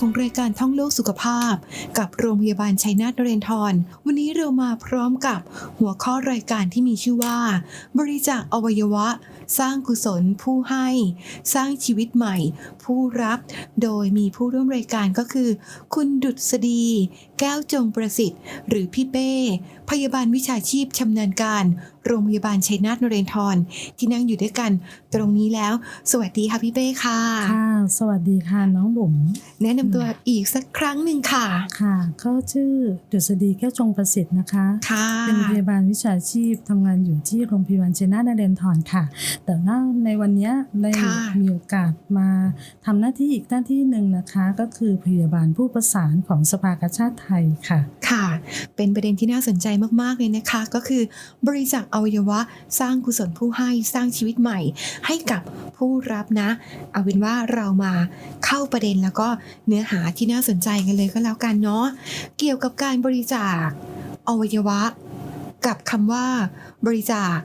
ของรายการท่องโลกสุขภาพ กับโรงพยาบาลชัยนาทเรนทร วันนี้เรามาพร้อมกับหัวข้อรายการที่มีชื่อว่า บริจาคอวัยวะ สร้างกุศลผู้ให้ สร้างชีวิตใหม่ ผู้รับ โดยมีผู้ร่วมรายการก็คือ คุณดุษฎีแก้วจงประสิทธิ์ หรือพี่เป้ พยาบาลวิชาชีพชำนาญการ โรงพยาบาลชัยนาทนเรนทร ที่นั่งอยู่ด้วยกัน ตรงนี้แล้ว สวัสดีค่ะพี่เป้ค่ะค่ะ สวัสดีค่ะน้องบุ๋มแนะนำตัวอีกสักครั้งหนึ่งค่ะค่ะก็ชื่อดุษฎีแก้วจงประสิทธิ์นะคะค่ะเป็นพยาบาลวิชาชีพทำงานอยู่ที่โรงพยาบาลเชยนาทนเรนทรค่ะ แต่ว่าในวันเนี้ยได้ค่ะมีโอกาสมาทำหน้าที่อีกหน้าที่หนึ่งนะคะ ก็คือพยาบาลผู้ประสานของสภากาชาติไทยค่ะ ค่ะ เป็นประเด็นที่น่าสนใจมากๆเลยนะคะ ก็คือบริจาคอวัยวะสร้างกุศลผู้ให้สร้างชีวิตใหม่ ให้กับผู้รับนะ เอาเป็นว่าเรามาเข้าประเด็นแล้วก็เนื้อหาที่น่าสนใจกันเลยก็แล้วกันเนาะเกี่ยวกับการบริจาคอวัยวะ กับคำว่า บริจาค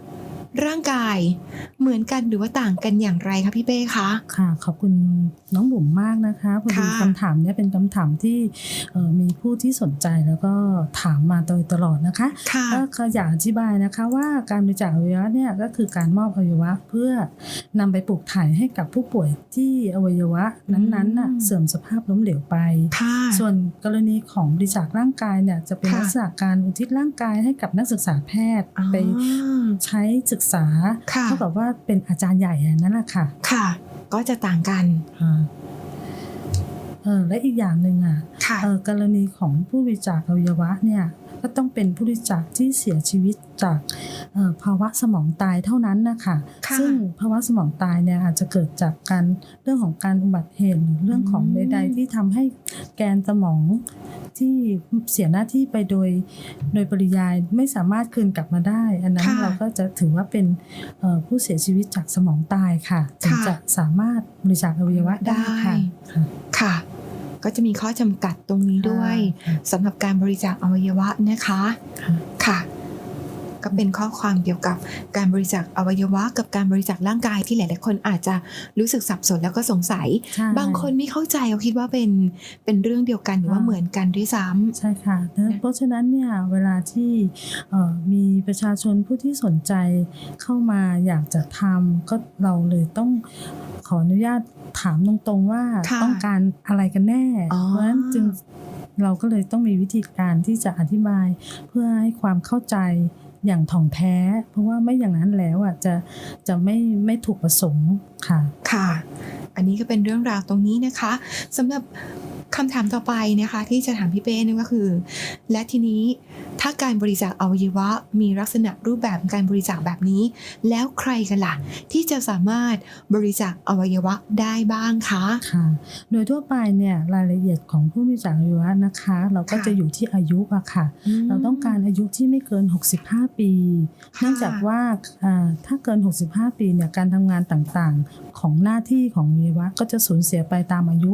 ร่างกายเหมือนกันหรือว่าต่างกันอย่างไรคะพี่เป้คะ ค่ะ ขอบคุณน้องบุ๋มมากนะคะพอดีค่ะคำถามเนี้ยเป็นคำถามที่เอ่อมีผู้ที่สนใจแล้วก็ถามมาโดยตลอดนะคะค่ะก็ขออยากอธิบายนะคะว่าการบริจาคอวัยวะเนี่ยก็คือการมอบอวัยวะเพื่อนำไปปลูกถ่ายให้กับผู้ป่วยที่อวัยวะนั้นๆน่ะอืมเสื่อมสภาพล้มเหลวไปค่ะส่วนกรณีของบริจาคร่างกายเนี่ยจะเป็นค่ะลักษณะการอุทิศร่างกายให้กับนักศึกษาแพทย์อ๋อไป ใช้ศึกษาค่ะเท่ากับว่าเป็นอาจารย์ใหญ่อะนั่นแหละค่ะ ค่ะ ก็จะต่างกันอ่าเออและอีกอย่างหนึ่งอะค่ะเอ่อกรณีของผู้บริจาคอวัยวะเนี่ย ก็ต้องเป็นผู้บริจาคที่เสียชีวิตจากเอ่อภาวะสมองตายเท่านั้นนะคะค่ะซึ่งภาวะสมองตายเนี่ยอาจจะเกิดจากการเรื่องของการอุบัติเหตุหรือเรื่องของอืมใด ๆ ที่ทำให้แกนสมองที่เสียหน้าที่ไปโดยโดยปริยายไม่สามารถคืนกลับมาได้ อันนั้นค่ะเราก็จะถือว่าเป็นเอ่อผู้เสียชีวิตจากสมองตายค่ะถึงค่ะจะสามารถบริจาคอวัยวะได้ค่ะได้ค่ะค่ะ ก็จะมีข้อจำกัดตรงนี้ด้วยค่ะสำหรับการบริจาคอวัยวะนะคะค่ะค่ะ ก็เป็นข้อความเกี่ยวกับการบริจาคอวัยวะ กับการบริจาคร่างกายที่หลาย ๆ คนอาจจะรู้สึกสับสนแล้วก็สงสัยใช่บางคนไม่เข้าใจเขาคิดว่าเป็นเป็นเรื่องเดียวกันหรือว่าค่ะเหมือนกันด้วยซ้ใช่ค่ะแล้วเพราะฉะนั้นเนี่ยเวลาที่เอ่อมีประชาชนผู้ที่สนใจเข้ามาอยากจะทำก็เราเลยต้องขออนุญาตถามตรงๆว่าค่ะต้องการอะไรกันแน่อ๋อเพราะฉะนั้นจึงเราก็เลยต้องมีวิธีการที่จะอธิบายเพื่อให้ความเข้าใจ อย่างถ่องแท้ เพราะว่าไม่อย่างนั้นแล้วอะจะจะไม่ไม่ถูกประสงค์ค่ะค่ะ อันนี้ก็เป็นเรื่องราวตรงนี้นะคะสำหรับ คำถามต่อไปนะคะ ที่จะถามพี่เป้นั่นก็คือ และทีนี้ถ้าการบริจาคอวัยวะมีลักษณะรูปแบบการบริจาคแบบนี้ แล้วใครกันล่ะที่จะสามารถบริจาคอวัยวะได้บ้างคะค่ะ โดยทั่วไปเนี่ยรายละเอียดของผู้บริจาคอวัยวะนะคะ เราก็ค่ะจะอยู่ที่อายุอะค่ะ เราต้องการอายุที่ไม่เกิน 65 ปีค่ะเนื่องจากว่าอ่าถ้าเกิน 65 ปีเนี่ยการทำงานต่างๆ ของหน้าที่ของอวัยวะก็จะสูญเสียไปตามอายุ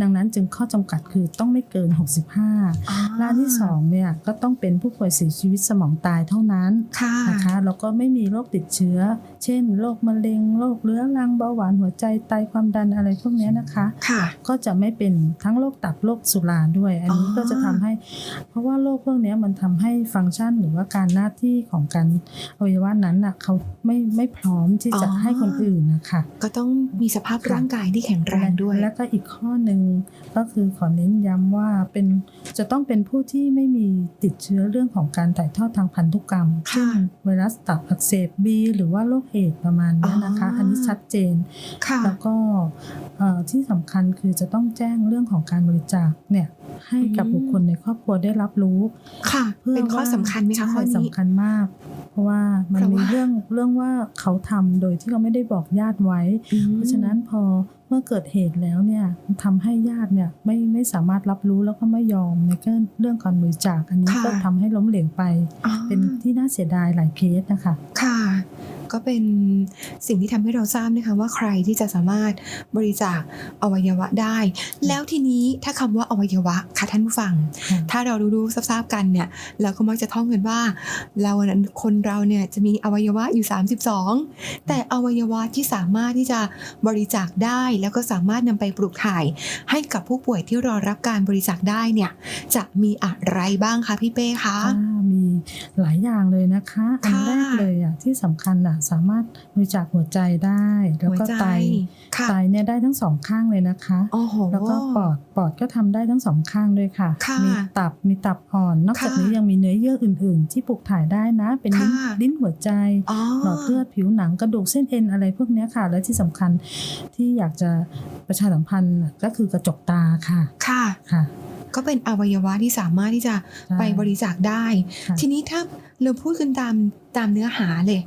ดังนั้นจึงข้อจำกัดคือต้องไม่เกิน 65อ๋อรายที่2เนี่ยก็ต้องเป็นผู้ป่วยเสียชีวิตสมองตายเท่านั้นค่ะนะคะแล้วก็ไม่มีโรคติดเชื้อ เช่นโรคมะเร็งโรคเรื้อรังเบาหวานหัวใจไตความดันอะไรพวกเนี้ยนะคะค่ะก็จะไม่เป็นทั้งโรคตับโรคสุราด้วย อันนี้อ๋อก็จะทำให้ เพราะว่าโรคพวกเนี้ยมันทำให้ฟังก์ชันหรือว่าการหน้าที่ของการอวัยวะนั้นน่ะเขาไม่ไม่พร้อมที่จะอ๋อให้คนอื่นนะคะก็ต้องมีสภาพร่างกายที่แข็งแรงด้วย และก็อีกข้อหนึ่งก็คือขอเน้นย้ำว่าเป็นจะต้องเป็นผู้ที่ไม่มีติดเชื้อเรื่องของการถ่ายทอดทางพันธุกรรมค่ะเช่นไวรัสตับอักเสบบีหรือว่าโรคเอดส์ประมาณเนี้ยนะคะอ๋ออัอันนี้ชัดเจนค่ะแล้วก็เอ่อที่สำคัญคือจะต้องแจ้งเรื่องของการบริจาคเนี่ยให้กับอืมบุคคลในครอบครัวได้รับรู้ ค่ะ เป็นข้อว่าสำคัญไหมคะใช่ข้อนี้สำคัญมาก เพราะว่ามันเพราะมีว่าเรื่องเรื่องว่าเขาทำโดยที่เขาไม่ได้บอกญาติไว้อืมเพราะฉะนั้นพอ เมื่อเกิดเหตุแล้วเนี่ยมันทำให้ญาติเนี่ยไม่ไม่สามารถรับรู้แล้วก็ไม่ยอมในเรื่องการบริจาคอันนี้ค่ะก็ทำให้ล้มเหลวไปอ๋อเป็นที่น่าเสียดายหลายเคสนะคะค่ะ ก็เป็นสิ่งที่ทำให้เราทราบนะคะว่าใครที่จะสามารถบริจาคอวัยวะได้ แล้วทีนี้ถ้าคำว่าอวัยวะค่ะท่านผู้ฟังค่ะถ้าเรารู้ๆทราบๆกันเนี่ยเราก็มักจะท่องกันว่า เรานั้นคนเราเนี่ยจะมีอวัยวะอยู่ 32 แต่อวัยวะที่สามารถที่จะบริจาคได้แล้วก็สามารถนำไปปลูกถ่าย ให้กับผู้ป่วยที่รอรับการบริจาคได้เนี่ยจะมีอะไรบ้างคะพี่เป้คะอ่ามีหลายอย่างเลยนะคะอันค่ะแรกเลยอะที่สำคัญอะสามารถบริจาคหัวใจได้ แล้วหัวก็ใจไตค่ะไตเนี่ยได้ทั้งสองข้างเลยนะคะโอ้โหแล้วก็ปอดปอดก็ทำได้ทั้งสองข้างด้วยค่ะค่ะ มีตับมีตับอ่อน นอกจากค่ะนี้ยังมีเนื้อเยื่ออื่น ๆ ที่ปลูกถ่ายได้นะ เป็นลิ้นค่ะลิ้นหัวใจอ๋อหลอดเลือดผิวหนังกระดูกเส้นเอ็นอะไรพวกเนี้ยค่ะ และที่สำคัญที่อยากจะประชาสัมพันธ์น่ะก็คือกระจกตาค่ะค่ะค่ะ ก็เป็นอวัยวะที่สามารถที่จะใช่ไปบริจาคได้ค่ะทีนี้ถ้าเราพูดกันตามตามเนื้อหาเลย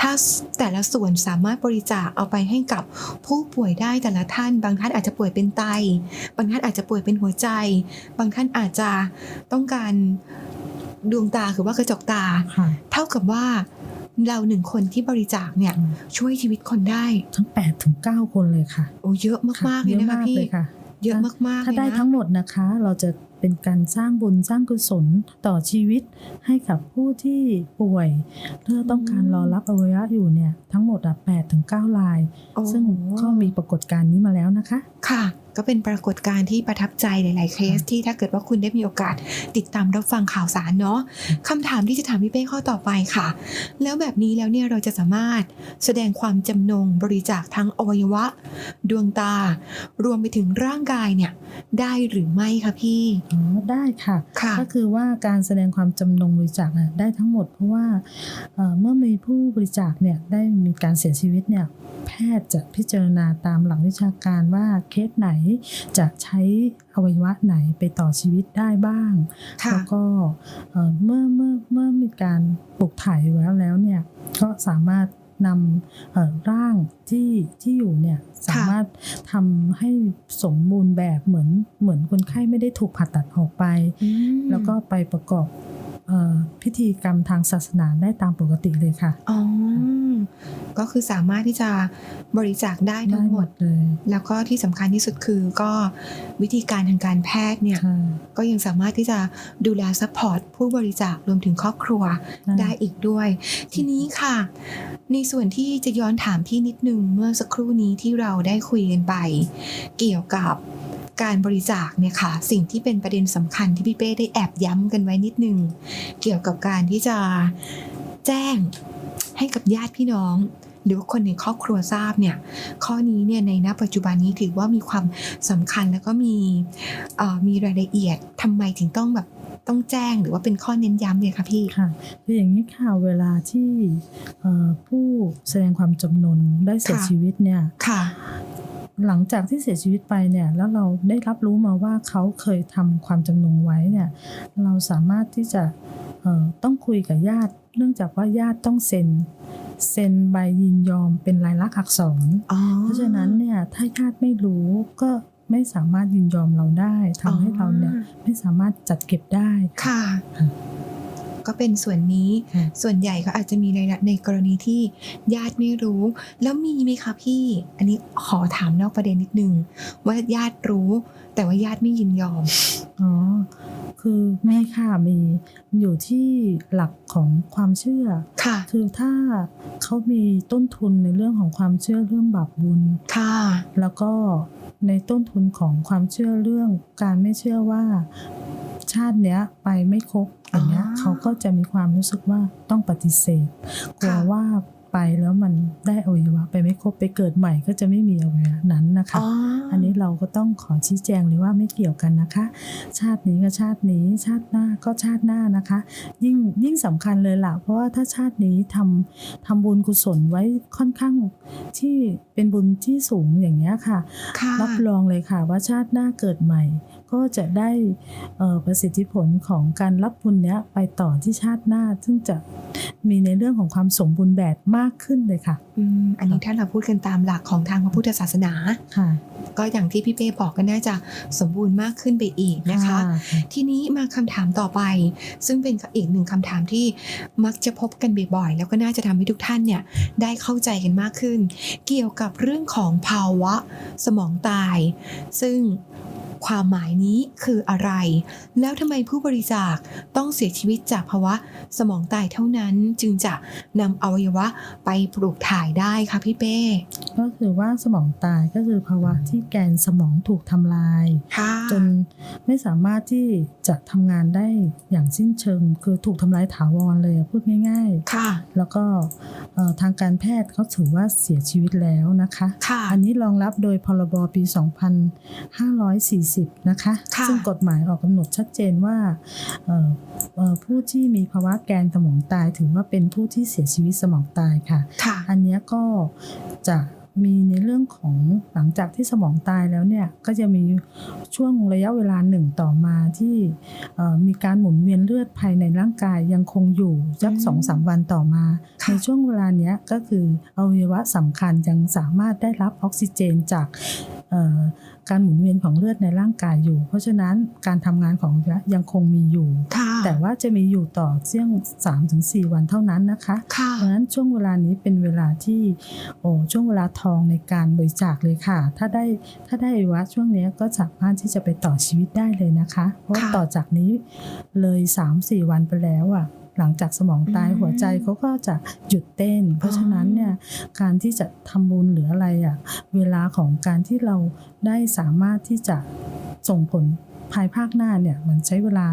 ถ้าแต่ละส่วนสามารถบริจาคเอาไปให้กับผู้ป่วยได้แต่ละท่าน บางท่านอาจจะป่วยเป็นไต บางท่านอาจจะป่วยเป็นหัวใจ บางท่านอาจจะต้องการดวงตาคือว่ากระจกตาค่ะเท่ากับว่าเราหนึ่งคนที่บริจาคเนี่ยอืมช่วยชีวิตคนได้ทั้ง8ถึง9คนเลยค่ะ โอ้เยอะมากๆเลยเยอะนะคะมากพี่ เลยค่ะเยอะมากๆถ้าเลยได้นะทั้งหมดนะคะ เราจะเป็นการสร้างบุญสร้างกุศลต่อชีวิตให้กับผู้ที่ป่วยเพื่อต้องการรอรับอวัยวะอยู่เนี่ย ทั้งหมดอะ8ถึง9ลายโอ้ซึ่งก็มีปรากฏการณ์นี้มาแล้วนะคะ ค่ะ ก็เป็นปรากฏการณ์ที่ประทับใจหลาย ๆ เคสที่ถ้าเกิดว่าคุณได้มีโอกาสติดตามรับฟังข่าวสารเนาะคำถามที่จะถามพี่เป้ข้อต่อไปค่ะ แล้วแบบนี้แล้วเนี่ยเราจะสามารถแสดงความจำนงบริจาคทั้งอวัยวะ ดวงตา รวมไปถึงร่างกายเนี่ยได้หรือไม่คะพี่อ๋อได้ค่ะค่ะก็คือว่าการแสดงความจำนงบริจาคน่ะได้ทั้งหมดเพราะว่าเอ่อเมื่อมีผู้บริจาคเนี่ยได้มีการเสียชีวิตเนี่ยแพทย์จะพิจารณาตามหลักวิชาการว่าเคสไหนจะใช้อวัยวะไหนไปต่อชีวิตได้บ้างค่ะแล้วก็เอ่อเมื่อเมื่อเมื่อมีการปลูกถ่ายไว้แล้วเนี่ยก็สามารถนำเอ่อร่างที่ที่อยู่เนี่ยสามารถทำให้สมบูรณ์แบบเหมือนเหมือนคนไข้ไม่ได้ถูกผ่าตัดออกไปอืมแล้วก็ไปประกอบเออ พิธีกรรมทางศาสนาได้ตามปกติเลยค่ะอ๋อก็คือสามารถที่จะบริจาคได้ทั้งหมดเลย แล้วก็ที่สำคัญที่สุดคือก็วิธีการทางการแพทย์เนี่ยใช่ก็ยังสามารถที่จะดูแลซัพพอร์ตผู้บริจาครวมถึงครอบครัวได้อีกด้วย ทีนี้ค่ะ ในส่วนที่จะย้อนถามพี่นิดนึงเมื่อสักครู่นี้ที่เราได้คุยกันไป เกี่ยวกับ การบริจาคเนี่ยค่ะสิ่งที่เป็นประเด็นสำคัญที่พี่เป้ได้แอบย้ำกันไว้นิดนึง เกี่ยวกับการที่จะแจ้งให้กับญาติพี่น้อง หรือว่าคนในครอบครัวทราบเนี่ยข้อนี้เนี่ยในณปัจจุบันนี้ถือว่ามีความสำคัญแล้วก็มีเอ่อมีรายละเอียดทำไมถึงต้องแบบต้องแจ้งหรือว่าเป็นข้อเน้นย้ำเนี่ยคะพี่ค่ะคืออย่างนี้ค่ะเวลาที่เอ่อผู้แสดงความจำนงได้เสียค่ะชีวิตเนี่ยค่ะ หลังจากที่เสียชีวิตไปเนี่ยแล้วเราได้รับรู้มาว่าเขาเคยทำความจำนงไว้เนี่ยเราสามารถที่จะเอ่อต้องคุยกับญาติ เนื่องจากว่าญาติต้องเซ็นเซ็นใบยินยอมเป็นลายลักษณ์อักษรอ๋อเพราะฉะนั้นเนี่ยถ้าญาติไม่รู้ก็ไม่สามารถยินยอมเราได้ทำให้เราเนี่ยไม่สามารถจัดเก็บได้ค่ะค่ะ ก็เป็นส่วนนี้ค่ะส่วนใหญ่ก็อาจจะมีในในกรณีที่ญาติไม่รู้ แล้วมีไหมคะพี่ อันนี้ขอถามนอกประเด็นนิดนึง ว่าญาติรู้ แต่ว่าญาติไม่ยินยอมอ๋อคือมีค่ะมีอยู่ที่หลักของความเชื่อค่ะ คือถ้าเขามีต้นทุนในเรื่องของความเชื่อเรื่องบาปบุญค่ะ แล้วก็ในต้นทุนของความเชื่อเรื่องการไม่เชื่อว่าชาติเนี้ยไปไม่ครบอย่าง เงี้ยอ๋อเขาก็จะมีความรู้สึกว่าต้องปฏิเสธกลัวค่ะว่าไปแล้วมันได้อวัยวะไปไม่ครบไปเกิดใหม่ก็จะไม่มีอวัยวะนั้นนะคะอ๋ออันนี้เราก็ต้องขอชี้แจงเลยว่าไม่เกี่ยวกันนะคะ ชาตินี้ก็ชาตินี้ชาติหน้าก็ชาติหน้านะคะ ยิ่งยิ่งสำคัญเลยล่ะ เพราะว่าถ้าชาตินี้ทำทำบุญกุศลไว้ค่อนข้างที่เป็นบุญที่สูงอย่างเงี้ยค่ะค่ะ รับรองเลยค่ะว่าชาติหน้าเกิดใหม่ ก็จะได้เอ่อประสิทธิผลของการรับบุญเนี้ยไปต่อที่ชาติหน้า ซึ่งจะมีในเรื่องของความสมบูรณ์แบบมากขึ้นเลยค่ะอืมอันนี้ถ้าเราพูดกันตามหลักของทางพระพุทธศาสนาค่ะ ก็อย่างที่พี่เป้บอกก็น่าจะสมบูรณ์มากขึ้นไปอีกนะคะ ทีนี้มาคำถามต่อไป ซึ่งเป็นอีกหนึ่งคำถามที่มักจะพบกันบ่อยๆแล้วก็น่าจะทำให้ทุกท่านเนี่ยได้เข้าใจกันมากขึ้น เกี่ยวกับเรื่องของภาวะสมองตาย ซึ่ง ความหมายนี้คืออะไร แล้วทำไมผู้บริจาคต้องเสียชีวิตจากภาวะสมองตายเท่านั้นจึงจะนำอวัยวะไปปลูกถ่ายได้คะพี่เป้ ก็คือว่าสมองตายก็คือภาวะที่แกนสมองถูกทำลายค่ะจนไม่สามารถที่จะทำงานได้อย่างสิ้นเชิง คือถูกทำลายถาวรเลยอะพูดง่ายค่ะๆแล้วก็เอ่อทางการแพทย์เขาถือว่าเสียชีวิตแล้วนะคะค่ะอันนี้รองรับโดยพรบปี 2540นะคะค่ะซึ่งกฎหมายออกกำหนดชัดเจนว่าเอ่อเอ่อผู้ที่มีภาวะแกนสมองตายถือว่าเป็นผู้ที่เสียชีวิตสมองตายค่ะค่ะอันเนี้ยก็จะมีในเรื่องของหลังจากที่สมองตายแล้วเนี่ยก็จะมีช่วงระยะเวลาหนึ่งต่อมาที่เอ่อมีการหมุนเวียนเลือดภายในร่างกายยังคงอยู่สักอืมสองสามวันต่อมาค่ะในช่วงเวลาเนี้ยก็คืออวัยวะสำคัญยังสามารถได้รับออกซิเจนจากเอ่อ การหมุนเวียนของเลือดในร่างกายอยู่ เพราะฉะนั้นการทำงานของอวัยวะยังคงมีอยู่ค่ะแต่ว่าจะมีอยู่ต่อเสี่ยง3-4 วันเท่านั้นนะคะค่ะเพราะฉะนั้นช่วงเวลานี้เป็นเวลาที่โอ้ช่วงเวลาทองในการบริจาคเลยค่ะ ถ้าได้ถ้าได้อวัยวะช่วงเนี้ยก็สามารถที่จะไปต่อชีวิตได้เลยนะคะ เพราะว่าค่ะต่อจากนี้เลย 3-4 วันไปแล้วอะ หลังจากสมองตายอืมหัวใจเขาก็จะหยุดเต้น เพราะฉะนั้นเนี่ยการที่จะทำบุญหรืออะไรอะเวลาของการที่เราได้สามารถที่จะส่งผล ภายภาคหน้าเนี่ยมันใช้เวลา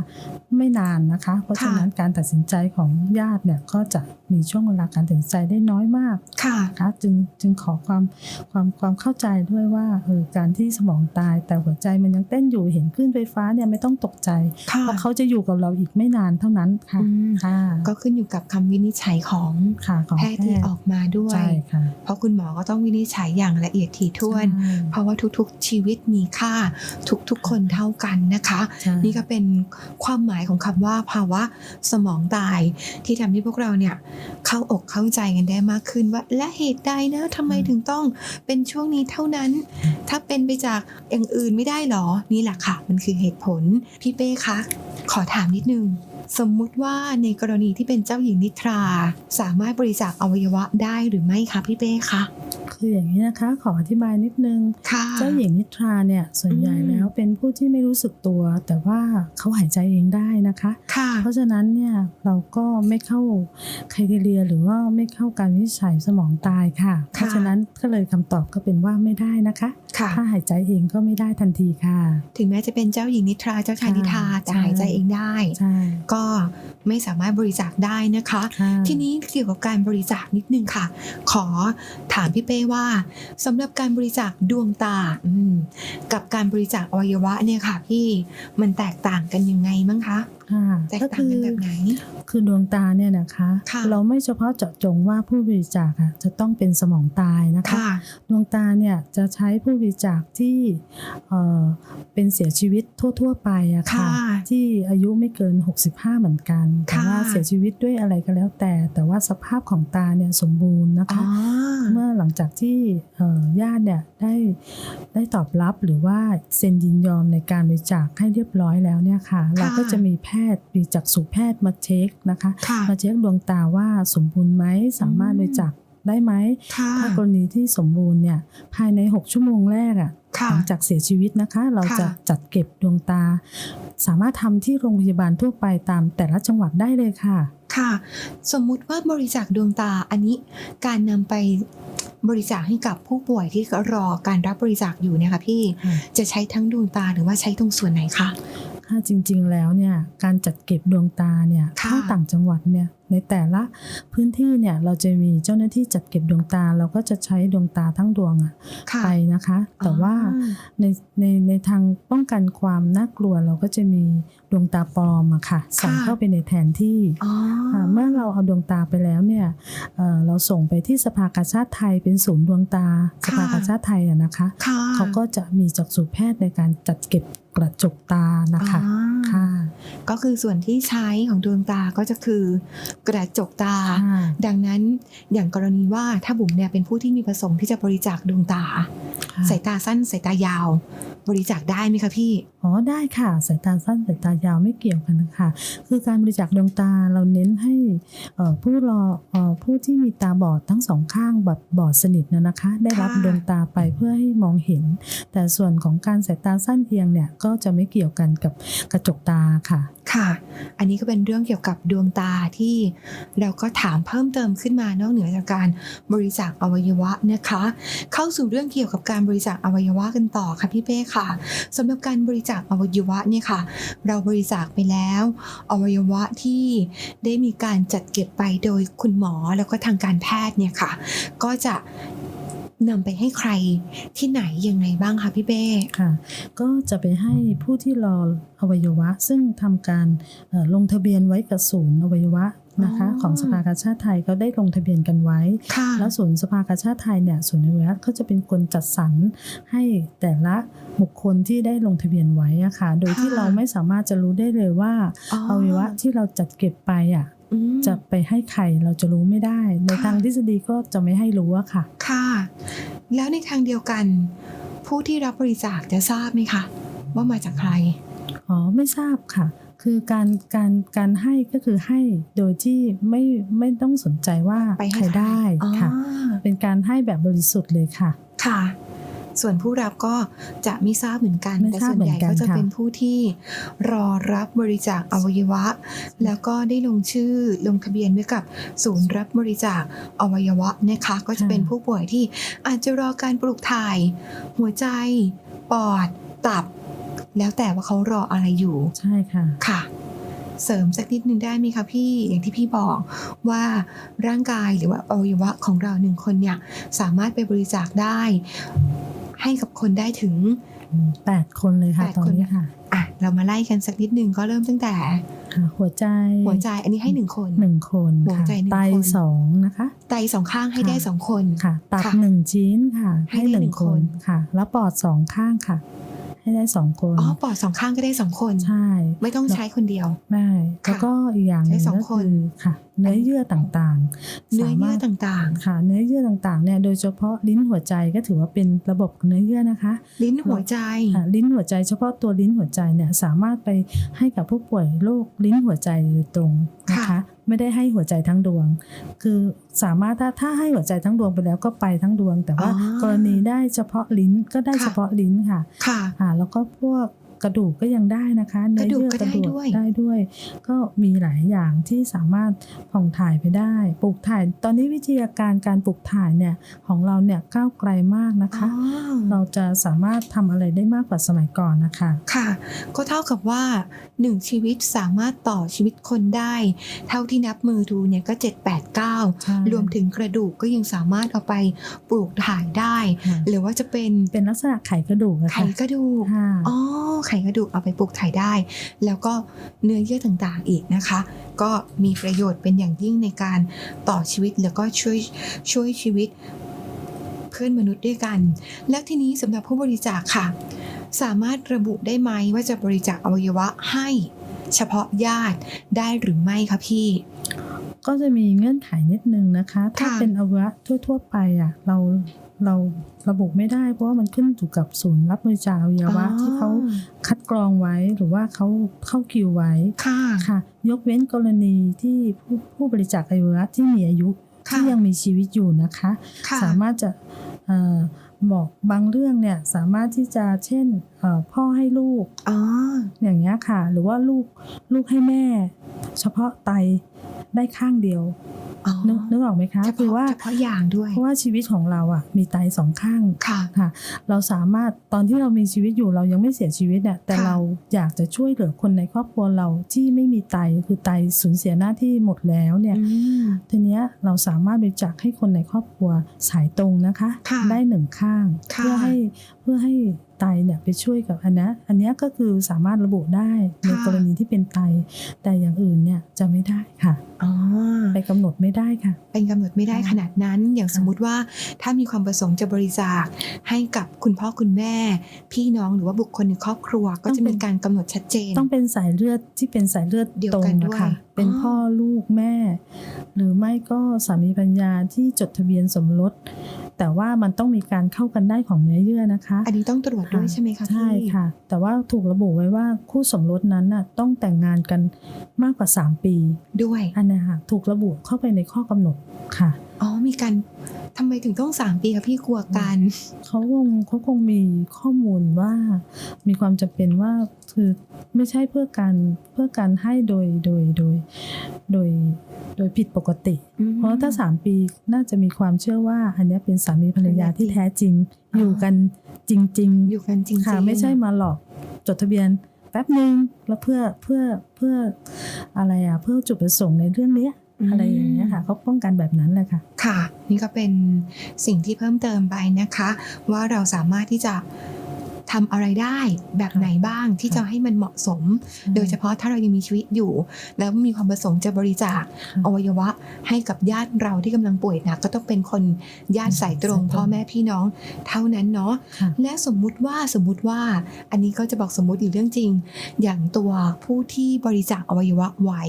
ไม่นานนะคะ เพราะฉะนั้นการตัดสินใจของญาติเนี่ยก็จะมีช่วงเวลาการตัดสินใจได้น้อยมากค่ะนะคะจึงจึงขอความความความเข้าใจด้วยว่าเออการที่สมองตายแต่หัวใจมันยังเต้นอยู่เห็นคลื่นไฟฟ้าเนี่ยไม่ต้องตกใจค่ะเพราะเขาจะอยู่กับเราอีกไม่นานเท่านั้นค่ะอืมค่ะก็ขึ้นอยู่กับคำวินิจฉัยของค่ะของแพทย์ที่ออกมาด้วยใช่ค่ะเพราะคุณหมอก็ต้องวินิจฉัยอย่างละเอียดถี่ถ้วนใช่เพราะว่าทุกๆชีวิตมีค่าทุกๆคนเท่ากันนะคะใช่นี่ก็เป็นความหมายของคำว่าภาวะสมองตายที่ทำให้พวกเราเนี่ยเข้าอกเข้าใจกันได้มากขึ้นว่า และเหตุใดนะทำไมถึงต้องเป็นช่วงนี้เท่านั้น ถ้าเป็นไปจากอย่างอื่นไม่ได้หรอ นี่แหละค่ะ มันคือเหตุผล พี่เป้คะ ขอถามนิดนึงสมมุติว่าในกรณีที่เป็นเจ้าหญิงนิทรา สามารถบริจาคอวัยวะได้หรือไม่คะพี่เป้คะ คืออย่างนี้นะคะ ขออธิบายนิดนึงค่ะเจ้าหญิงนิทราเนี่ยส่วนใหญ่อืมแล้วเป็นผู้ที่ไม่รู้สึกตัว แต่ว่าเขาหายใจเองได้นะคะค่ะเพราะฉะนั้นเนี่ยเราก็ไม่เข้าครทีเรียหรือว่าไม่เข้าการวินิจฉัยสมองตายค่ะ เพราะฉะนั้นก็เลยคำตอบก็เป็นว่าไม่ได้นะคะค่ะถ้าหายใจเองก็ไม่ได้ทันทีค่ะ ถึงแม้จะเป็นเจ้าหญิงนิทราเจ้าชายนิทราแต่ใช่หายใจเองได้ใช่ก็ไม่สามารถบริจาคได้นะคะค่ะทีนี้เกี่ยวกับการบริจาคนิดนึงค่ะ ขอถามพี่เป้ว่าสำหรับการบริจาคดวงตากับการบริจาคอวัยวะเนี่ยค่ะพี่มันแตกต่างกันยังไงมั้งคะ แตกก็ต่างคือกันแบบไหน คือดวงตาเนี่ยนะคะค่ะเราไม่เฉพาะเจาะจงว่าผู้บริจาคอะจะต้องเป็นสมองตายนะคะค่ะดวงตาเนี่ยจะใช้ผู้บริจาคที่เอ่อเป็นเสียชีวิตทั่ว ๆ ไปอะค่ะค่ะ ที่อายุไม่เกิน 65 เหมือนกันแต่ค่ะว่าเสียชีวิตด้วยอะไรก็แล้วแต่ แต่ว่าสภาพของตาเนี่ยสมบูรณ์นะอ๋อคะ เมื่อหลังจากที่เอ่อญาติเนี่ยได้ได้ตอบรับหรือว่าเซ็นยินยอมในการบริจาคให้เรียบร้อยแล้วเนี่ยค่ะ เราก็จะมีแพทย์มีจักษุแพทย์มาเช็คนะคะค่ะมาเช็คดวงตาว่าสมบูรณ์ไหมสามารถอืมบริจาคได้ไหมค่ะถ้ากรณีที่สมบูรณ์เนี่ยภายใน 6 ชั่วโมงแรกอะค่ะหลังจากเสียชีวิตนะคะ เราค่ะจะจัดเก็บดวงตา สามารถทำที่โรงพยาบาลทั่วไปตามแต่ละจังหวัดได้เลยค่ะ ค่ะ สมมุติว่าบริจาคดวงตาอันนี้การนำไปบริจาคให้กับผู้ป่วยที่รอการรับบริจาคอยู่เนี่ยค่ะพี่ค่ะจะใช้ทั้งดวงตาหรือว่าใช้ตรงส่วนไหนคะ ถ้าจริง ๆ แล้วเนี่ยการจัดเก็บดวงตาเนี่ยค่ะถ้าต่างจังหวัดเนี่ยในแต่ละพื้นที่เนี่ยเราจะมีเจ้าหน้าที่จัดเก็บดวงตา เราก็จะใช้ดวงตาทั้งดวงอะค่ะไปนะคะ แต่ว่าอ๋อในในในทางป้องกันความน่ากลัวเราก็จะมีดวงตาปลอมอะค่ะใส่ค่ะเข้าไปในแทนที่อ๋อค่ะเมื่อเราเอาดวงตาไปแล้วเนี่ยเอ่อเราส่งไปที่สภากาชาติไทยเป็นศูนย์ดวงตาค่ะสภากาชาติไทยอะนะคะค่ะเขาก็จะมีจักษุแพทย์ในการจัดเก็บ กระจกตานะคะอ่าค่ะก็คือส่วนที่ใช้ของดวงตาก็จะคือกระจกตาค่ะดังนั้นอย่างกรณีว่าถ้าบุ๋มเนี่ยเป็นผู้ที่มีประสงค์ที่จะบริจาคดวงตาค่ะสายตาสั้นสายตายาว บริจาคได้ไหมคะพี่อ๋อได้ค่ะสายตาสั้นสายตายาวไม่เกี่ยวกันนะคะคือการบริจาคดวงตาเราเน้นให้ผู้รออผู้ที่มีตาบอดทั้งสองข้างแบบบอดสนิทนะนะคะ ได้รับดวงตาไปเพื่อให้มองเห็น แต่ส่วนของการสายตาสั้นเอียงเนี่ยก็จะไม่เกี่ยวกันกับกระจกตาค่ะ ค่ะ อันนี้ก็เป็นเรื่องเกี่ยวกับดวงตาที่เราก็ถามเพิ่มเติมขึ้นมานอกเหนือจากการบริจาคอวัยวะนะคะ เข้าสู่เรื่องเกี่ยวกับการบริจาคอวัยวะกันต่อค่ะพี่เป้ค่ะสำหรับการบริจาคอวัยวะเนี่ยค่ะ เราบริจาคไปแล้ว อวัยวะที่ได้มีการจัดเก็บไปโดยคุณหมอแล้วก็ทางการแพทย์เนี่ยค่ะ ก็จะ นำไปให้ใครที่ไหนยังไงบ้างคะพี่เป้ค่ะก็จะไปให้ผู้ที่รออวัยวะ ซึ่งทำการเอ่อลงทะเบียนไว้กับศูนย์อวัยวะนะคะอ๋อของสภากาชาติไทยก็ได้ลงทะเบียนกันไว้ค่ะแล้วศูนย์สภากาชาติไทยเนี่ยศูนย์อวัยวะเขาจะเป็นคนจัดสรรให้แต่ละบุคคลที่ได้ลงทะเบียนไว้อะค่ะโดยที่เราไม่สามารถจะรู้ได้เลยว่าอวัยวะที่เราจัดเก็บไปอะอืม จะไปให้ใครเราจะรู้ไม่ได้ ในค่ะทางทฤษฎีก็จะไม่ให้รู้อะค่ะ ค่ะ แล้วในทางเดียวกัน ผู้ที่รับบริจาคจะทราบไหมคะ ว่ามาจากใคร อ๋อ ไม่ทราบค่ะ คือการการการให้ก็คือให้โดยที่ไม่ไม่ต้องสนใจว่าไปใคให้รใครได้อ๋อค่ะ เป็นการให้แบบบริสุทธิ์เลยค่ะ ค่ะ ส่วนผู้รับก็จะไม่ทราบเหมือนกันไม่แต่ทราบส่วนใหญ่เหมือนกันก็จะค่ะเป็นผู้ที่รอรับบริจาคอวัยวะ แล้วก็ได้ลงชื่อลงทะเบียนไว้กับศูนย์รับบริจาคอวัยวะนะคะก็จะเป็นผู้ป่วยที่อาจจะรอการปลูกถ่าย หัวใจ ปอด ตับ แล้วแต่ว่าเขารออะไรอยู่ ใช่ค่ะค่ะเสริมสักนิดนึงได้ไหมคะพี่อย่างที่พี่บอกว่าร่างกายหรือว่าอวัยวะของเราหนึ่งคนเนี่ยสามารถไปบริจาคได้ ให้กับคนได้ถึงแปดคนเลยค่ะแปดตอนคนนี้ค่ะอะ เรามาไล่กันสักนิดนึงก็เริ่มตั้งแต่ค่ะหัวใจ หัวใจอันนี้ให้หนึ่งคนหนึ่งคนหัวค่ะใจหนึ่งไตคนสองนะคะ ไตสองข้างให้ได้สองคนค่ะตับค่ะหนึ่งชิ้นค่ะ ให้ให้ได้หนึ่หนึ่งงคคนนค่ะ แล้วปอดสองข้างค่ะ ให้ได้สองคนอ๋อปอดสองข้างก็ได้สองคนใช่ ไม่ต้องใช้คนเดียวไม่แล้วก็อีกอย่างหนึ่งใช้สองก็คนคือค่ะ เนื้อเยื่อต่างๆ เนื้อสาเยื่มาอรถต่างค่ะ เนื้อเยื่อต่างๆเนี่ยโดยเฉพาะลิ้นหัวใจก็ถือว่าเป็นระบบเนื้อเยื่อนะคะๆลิ้นหัวใจค่ะลิ้นหัวใจเฉพาะตัวลิ้นหัวใจเนี่ยสามารถไปให้กับผู้ป่วยโรคลิ้นหัวใจโดยตรงนะคะค่ะไม่ได้ให้หัวใจทั้งดวง คือสามารถถ้าถ้าให้หัวใจทั้งดวงไปแล้วก็ไปทั้งดวง แต่ว่าอ๋อกรณีได้เฉพาะลิ้นก็ได้ค่ะเฉพาะลิ้นค่ะค่ะอ่าแล้วก็พวก กระดูกก็ยังได้นะคะเนื้อกระดูกเยื่อก็กระได้ดูกด้วยได้ด้วย ก็มีหลายอย่างที่สามารถผ่องถ่ายไปได้ปลูกถ่าย ตอนนี้วิทยาการการปลูกถ่ายเนี่ยของเราเนี่ยก้าวไกลมากนะคะอ๋อเราจะสามารถทำอะไรได้มากกว่าสมัยก่อนนะคะค่ะ ก็เท่ากับว่าหนึ่งชีวิตสามารถต่อชีวิตคนได้ เท่าที่นับมือดูเนี่ยก็ 7 8ใช่9รวมถึงกระดูกก็ยังสามารถเอาไปปลูกถ่ายได้ค่ะหรือว่าจะเป็นเป็นลักษณะไขกระดูกอะไขค่ะกระดูกค่ะอ๋อไขกระดูกเอาไปปลูกถ่ายได้ แล้วก็เนื้อเยื่อต่างๆอีกนะคะ ก็มีประโยชน์เป็นอย่างยิ่งในการต่อชีวิตแล้วก็ช่วยช่วยชีวิตเพื่อนมนุษย์ด้วยกัน แล้วทีนี้สำหรับผู้บริจาคค่ะ สามารถระบุได้ไหมว่าจะบริจาคอวัยวะให้เฉพาะญาติได้หรือไม่คะพี่ก็จะมีเงื่อนไขนิดนึงนะคะ ถ้าค่ะเป็นอวัยวะทั่ว ๆ ไปอะเราเราระบุไม่ได้เพราะว่ามันขึ้นอยู่กับศูนย์รับบริจาคอวัยวะที่เขา คัดกรองไว้หรือว่าเขาเข้าคิวไว้ค่ะค่ะ ยกเว้นกรณีที่ผู้ผู้บริจาคอวัยวะที่มีอายุค่ะที่ยังมีชีวิตอยู่นะคะค่ะสามารถจะเอ่อบอกบางเรื่องเนี่ยสามารถที่จะเช่นเอ่อพ่อให้ลูกอ๋ออย่างเงี้ยค่ะ หรือว่าลูกลูกให้แม่ เฉพาะไตได้ข้างเดียวอ๋อนึกนึกออกไหมคะเฉคือพาะว่าเฉพาะอย่างด้วยเพราะว่าชีวิตของเราอะ มีไตสองข้างค่ะค่ะ เราสามารถตอนที่เรามีชีวิตอยู่เรายังไม่เสียชีวิตเนี่ยแต่ค่ะเราอยากจะช่วยเหลือคนในครอบครัวเราที่ไม่มีไตคือไตสูญเสียหน้าที่หมดแล้วเนี่ยอืมทีเนี้ยเราสามารถบริจาคให้คนในครอบครัวสายตรงนะคะค่ะได้หนึ่งข้างค่ะเพื่อให้เพื่อให้ ไตเนี่ยไปช่วยกับอันนี้อันเนี้ยก็คือสามารถระบุได้ในค่ะกรณีที่เป็นไต แต่อย่างอื่นเนี่ยจะไม่ได้ค่ะอ๋อไปกำหนดไม่ได้ค่ะเป็นกำหนดไม่ได้ค่ะขนาดนั้น อย่างค่ะสมมุติว่าถ้ามีความประสงค์จะบริจาคให้กับคุณพ่อคุณแม่ พี่น้องหรือว่าบุคคลในครอบครัว ก็จะมีการกำหนดชัดเจน ต้องเป็นสายเลือดที่เป็นสายเลือดเดียวตรงกันด้วยนะคะเป็นอ๋อพ่อลูกแม่ หรือไม่ก็สามีปัญญาที่จดทะเบียนสมรส แต่ว่ามันต้องมีการเข้ากันได้ของเนื้อเยื่อนะคะ อันนี้ต้องตรวจด้วยใช่ไหมคะพี่ใช่ค่ะ แต่ว่าถูกระบุไว้ว่าคู่สมรสนั้นน่ะต้องแต่งงานกันมากกว่า 3 ปีด้วยอันเนี้ยค่ะถูกระบุเข้าไปในข้อกำหนดค่ะอ๋อมีการทำไมถึงต้องสามปีคะพี่กลัวกันเขาคงเขาคงมีข้อมูลว่า มีความจำเป็นว่าคือไม่ใช่เพื่อการเพื่อการให้โดยโดยโดย โดย โดยผิดปกติอืมเพราะถ้าสามปีน่าจะมีความเชื่อว่า อันเนี้ยเป็นสามีภรรยาที่แท้จริงอ๋อออยู่กันจริง ๆ อยู่กันจริงๆค่ะไม่ใช่มาหลอกจดทะเบียนแป๊บหนึ่งแล้วเพื่อเพื่อเพื่ออะไรอะเพื่อจุดประสงค์ในเรื่องเนี้ยอะไรอย่างเงี้ยค่ะเขาป้องกันแบบนั้นเลยค่ะค่ะ นี่ก็เป็นสิ่งที่เพิ่มเติมไปนะคะ ว่าเราสามารถที่จะ ทำอะไรได้แบบไหนบ้างที่จะให้มันเหมาะสม โดยเฉพาะถ้าเรายังมีชีวิตอยู่ แล้วมีความประสงค์จะบริจาคค่ะอวัยวะให้กับญาติเราที่กำลังป่วยหนักก็ต้องเป็นคนญาติสายตรงสายตรงพ่อแม่พี่น้องเท่านั้นเนาะค่ะและสมมุติว่าสมมุติว่าอันนี้ก็จะบอกสมมุติอีกเรื่องจริง อย่างตัวผู้ที่บริจาคอวัยวะไว้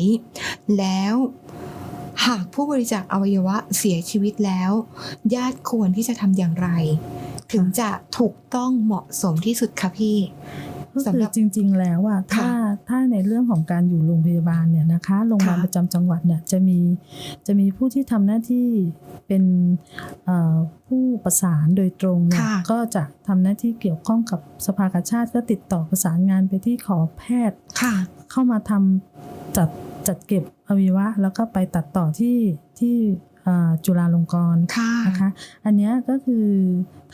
แล้วหากผู้บริจาคอวัยวะเสียชีวิตแล้ว ญาติควรที่จะทำอย่างไร ถึงจะถูกต้องเหมาะสมที่สุดคะพี่ก็สำคืหอรับจริง ๆ แล้วอะค่ะถ้าถ้าในเรื่องของการอยู่โรงพยาบาลเนี่ยนะคะโรงพยาบาลค่ะประจำจังหวัดเนี่ยจะมีจะมีผู้ที่ทำหน้าที่เป็นเอ่อผู้ประสานโดยตรงเนี่ยค่ะก็จะทำหน้าที่เกี่ยวข้องกับสภากาชาติก็ติดต่อประสานงานไปที่ขอแพทย์ค่ะเข้ามาทำจัดจัดเก็บอวัยวะแล้วก็ไปตัดต่อที่ที่เอ่อ จุฬาลงกรณ์ค่ะนะคะ อันเนี้ยก็คือ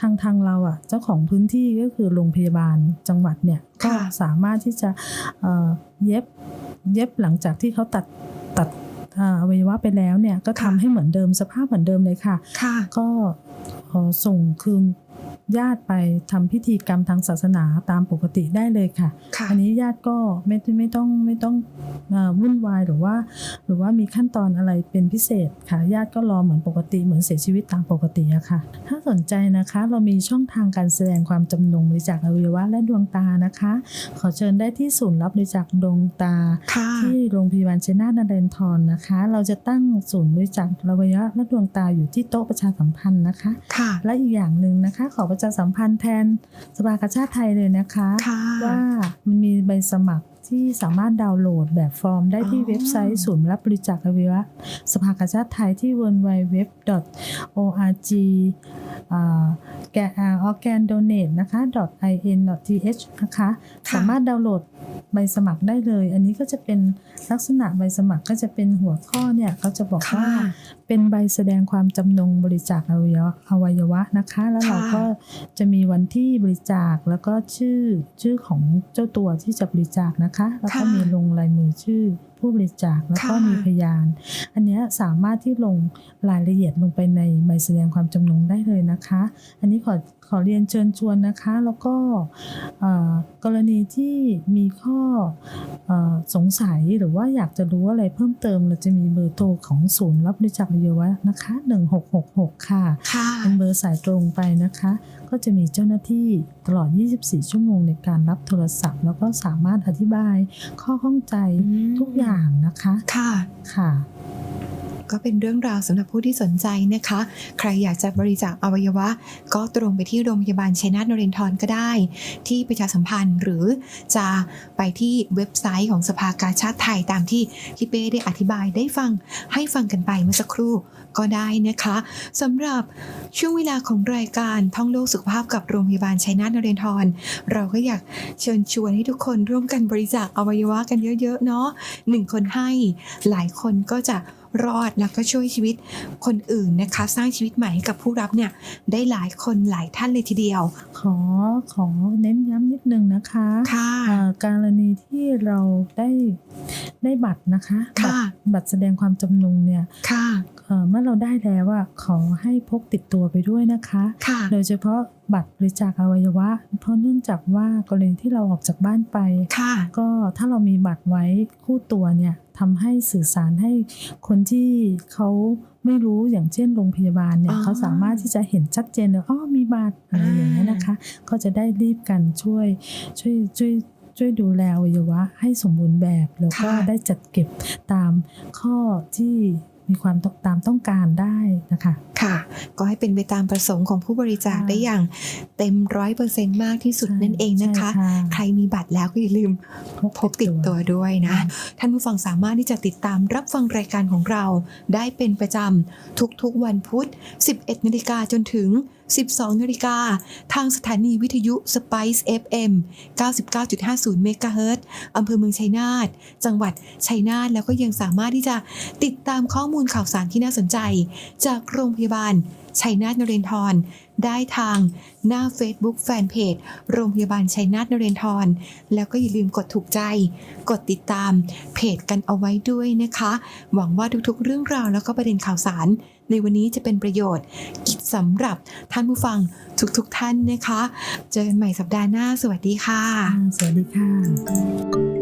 ทางทางเราอะเจ้าของพื้นที่ก็คือโรงพยาบาลจังหวัดเนี่ยก็ค่ะสามารถที่จะเอ่อเย็บเย็บหลังจากที่เขาตัดตัดเอ่ออวัยวะไปแล้วเนี่ยก็ทำให้เหมือนเดิมสภาพเหมือนเดิมเลยค่ะค่ะก็เอ่อส่งคืน ญาติไปทำพิธีกรรมทางศาสนาตามปกติได้เลยค่ะค่ะอันนี้ญาติก็ไม่ไม่ต้องไม่ต้องเอ่อวุ่นวายหรือว่า หรือว่ามีขั้นตอนอะไรเป็นพิเศษค่ะ ญาติก็รอเหมือนปกติเหมือนเสียชีวิตตามปกติอะค่ะ ถ้าสนใจนะคะเรามีช่องทางการแสดงความจำนงบริจาคอวัยวะและดวงตานะคะ ขอเชิญได้ที่ศูนย์รับบริจาคดวงตาค่ะที่โรงพยาบาลชัยนาทนเรนทรนะคะ เราจะตั้งศูนย์บริจาคอวัยวะและดวงตาอยู่ที่โต๊ะประชาสัมพันธ์นะคะค่ะและอีกอย่างหนึ่งนะคะขอประชาสัมพันธ์แทนสภากาชาติไทยเลยนะคะค่ะว่ามันมีใบสมัครที่สามารถดาวน์โหลดแบบฟอร์มได้ที่อ๋อเว็บไซต์ศูนย์รับบริจาคอวัยวะสภากาชาติไทยที่ www.org แกออแกนโดเนตนะคะ .in.th นะคะค่ะสามารถดาวน์โหลดใบสมัครได้เลย อันนี้ก็จะเป็นลักษณะใบสมัครก็จะเป็นหัวข้อเนี่ยเขาจะบอกค่ะว่าเป็นใบแสดงความจำนงบริจาคอวัยวะอวัยวะนะคะ แล้วเราก็จะมีวันที่บริจาคแล้วก็ชื่อชื่อของเจ้าตัวที่จะบริจาคนะคะ แล้วก็มีลงลายมือชื่อผู้บริจาคแล้วก็มีพยาน อันนี้สามารถที่ลงรายละเอียดลงไปในใบแสดงความจำนงได้เลยนะคะ อันนี้ขอขอเรียนเชิญชวนนะคะ แล้วก็กรณีที่มีข้ออสงสัยหรือว่าอยากจะรู้อะไรเพิ่มเติมเราจะมีเบอร์โทรของศูนย์รับบริจาคยวะนะคะ 1666ค่ะค่ะ เป็นเบอร์สายตรงไปนะคะ ก็จะมีเจ้าหน้าที่ตลอด 24 ชั่วโมงในการรับโทรศัพท์ แล้วก็สามารถอธิบายข้อข้องใจอืมทุกอย่างนะคะ ค่ะ ค่ะ ก็เป็นเรื่องราวสำหรับผู้ที่สนใจนะคะ ใครอยากจะบริจาคอวัยวะ ก็ตรงไปที่โรงพยาบาลชัยนาทนเรนทรก็ได้ ที่ประชาสัมพันธ์หรือจะไปที่เว็บไซต์ของสภากาชาติไทยตามที่พี่เป้ได้อธิบายได้ฟังให้ฟังกันไปเมื่อสักครู่ก็ได้นะคะสำหรับช่วงเวลาของรายการท่องโลกสุขภาพกับโรงพยาบาลชัยนาทนเรนทรเราก็อยากเชิญชวนให้ทุกคนร่วมกันบริจาคอวัยวะกันเยอะๆเนาะหนึ่งคนให้หลายคนก็จะ รอดแล้วก็ช่วยชีวิตคนอื่นนะคะ สร้างชีวิตใหม่ให้กับผู้รับเนี่ยได้หลายคนหลายท่านเลยทีเดียว ขอขอเน้นย้ำนิดนึงนะคะค่ะเอ่อกรณีที่เราได้ได้บัตรนะคะค่ะบัตรบัตรแสดงความจำนงเนี่ยค่ะเอ่อเมื่อเราได้แล้วว่าขอให้พกติดตัวไปด้วยนะคะค่ะโดยเฉพาะบัตรบริจาคอวัยวะ เพราะเนื่องจากว่ากรณีที่เราออกจากบ้านไปค่ะก็ถ้าเรามีบัตรไว้คู่ตัวเนี่ย ทำให้สื่อสารให้คนที่เขาไม่รู้อย่างเช่นโรงพยาบาลเนี่อ๋ยอเขาสามารถที่จะเห็นชัดเจนเลยอ๋อมีบัตรอะไรอย่างนี้ยนะคะ ก็จะได้รีบกันช่วย ช่วยช่วยช่วยดูแลอวัยวะให้สมบูรณ์แบบ แล้วก็ค่ะได้จัดเก็บตามข้อที่ มีความต้องตามต้องการได้นะคะ ค่ะ ก็ให้เป็นไปตามประสงค์ของผู้บริจาคค่ะได้อย่างเต็มร้อยเปอร์เซ็นต์มากที่สุดใช่นั่นเองนะคะใช่ใครมีบัตรแล้วก็อย่าลืมพกติดตัวด้วยนะ ท่านผู้ฟังสามารถที่จะติดตามรับฟังรายการของเรา ได้เป็นประจำทุกๆวันพุธ 11นาฬิกาจนถึง 12นาฬิกา ทางสถานีวิทยุ Spice FM 99.50เมกะเฮิรตซ์อำเภอเมืองชัยนาท จังหวัดชัยนาท แล้วก็ยังสามารถที่จะติดตามข้อมูลข่าวสารที่น่าสนใจ จากโรงพยาบาลชัยนาทนเรนทร ได้ทางหน้า Facebook Fanpage โรงพยาบาลชัยนาทนเรนทร แล้วก็อย่าลืมกดถูกใจ กดติดตามเพจกันเอาไว้ด้วยนะคะ หวังว่าทุกๆ เรื่องราวแล้วก็ประเด็นข่าวสาร ในวันนี้จะเป็นประโยชน์สำหรับท่านผู้ฟังทุกๆท่านนะคะ เจอกันใหม่สัปดาห์หน้า สวัสดีค่ะ สวัสดีค่ะ